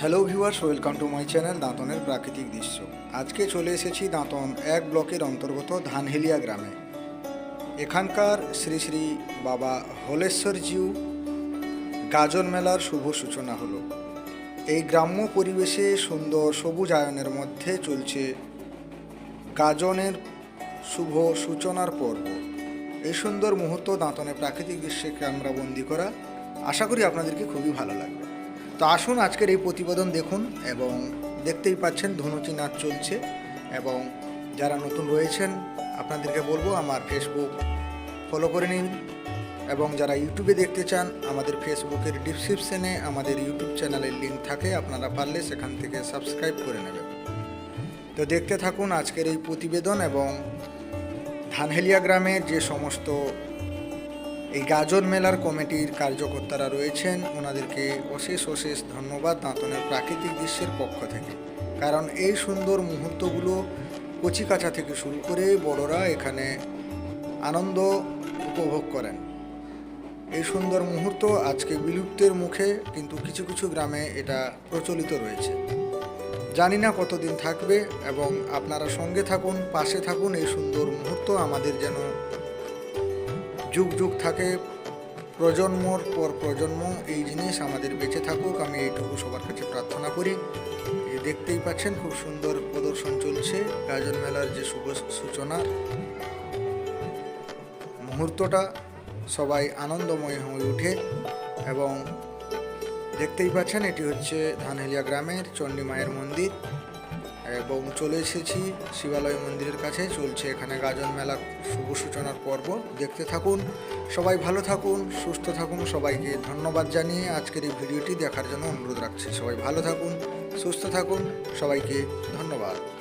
Hello viewers welcome to my channel দাঁতনের প্রাকৃতিক দৃশ্য আজকে চলে এসেছি দাঁতন এক ব্লকের অন্তর্গত ধানহেলিয়া গ্রামে এখানকার শ্রী শ্রী বাবা হলেশ্বরজিউ গাজন মেলার শুভ সূচনা হলো এই গ্রাম্য পরিবেশে সুন্দর সবুজ আয়নের মধ্যে চলছে গাজনের শুভ সূচনার পর্ব এই সুন্দর মুহূর্ত দাঁতনে প্রাকৃতিক দৃশ্যে ক্যামেরা বন্দি করা আশা করি আপনাদেরকে খুবই ভালো লাগবে তো আসুন আজকের এই প্রতিবেদন দেখুন এবং দেখতেই পাচ্ছেন ধনুচি নাচ চলছে এবং যারা নতুন রয়েছেন, আপনাদেরকে বলব আমার ফেসবুক ফলো করে নিন এবং যারা ইউটিউবে দেখতে চান, আমাদের ফেসবুকের ডিসক্রিপশনে আমাদের ইউটিউব চ্যানেলের লিঙ্ক থাকে, আপনারা পারলে সেখান থেকে সাবস্ক্রাইব করে নেবেন। তো দেখতে থাকুন আজকের এই প্রতিবেদন এবং ধানহেলিয়া গ্রামে যে সমস্ত এই গাজন মেলার কমিটির কার্যকর্তারা রয়েছেন। ওনাদেরকে অশেষ অশেষ ধন্যবাদ দাঁতনের প্রাকৃতিক দৃশ্যের পক্ষ থেকে। কারণ এই সুন্দর মুহূর্তগুলো কচিকাচা থেকে শুরু করে বড়রা এখানে আনন্দ উপভোগ করেন। এই সুন্দর মুহূর্ত আজকে বিলুপ্তের মুখে, কিন্তু কিছু কিছু গ্রামে এটা প্রচলিত রয়েছে। জানি না কতদিন থাকবে এবং আপনারা সঙ্গে থাকুন, পাশে থাকুন, এই সুন্দর মুহূর্ত আমাদের যেন যুগ যুগ থাকে, প্রজন্মর পর প্রজন্ম এই জিনিস আমাদের বেঁচে থাকুক। আমি এইটুকু সবার কাছে প্রার্থনা করি। দেখতেই পাচ্ছেন খুব সুন্দর প্রদর্শন চলছে গাজন মেলার যে শুভ সূচনা। মুহূর্তটা সবাই আনন্দময় হয়ে ওঠে এবং দেখতেই পাচ্ছেন এটি হচ্ছে ধানহেলিয়া গ্রামের চণ্ডী মায়ের মন্দির। এবং চলে এসেছি শিবালয় মন্দিরের কাছে। চলছে এখানে গাজন মেলার শুভ সূচনার পর্ব। দেখতে থাকুন, সবাই ভালো থাকুন, সুস্থ থাকুন, সবাইকে ধন্যবাদ জানিয়ে আজকের এই ভিডিওটি দেখার জন্য অনুরোধ রাখছি। সবাই ভালো থাকুন, সুস্থ থাকুন, সবাইকে ধন্যবাদ।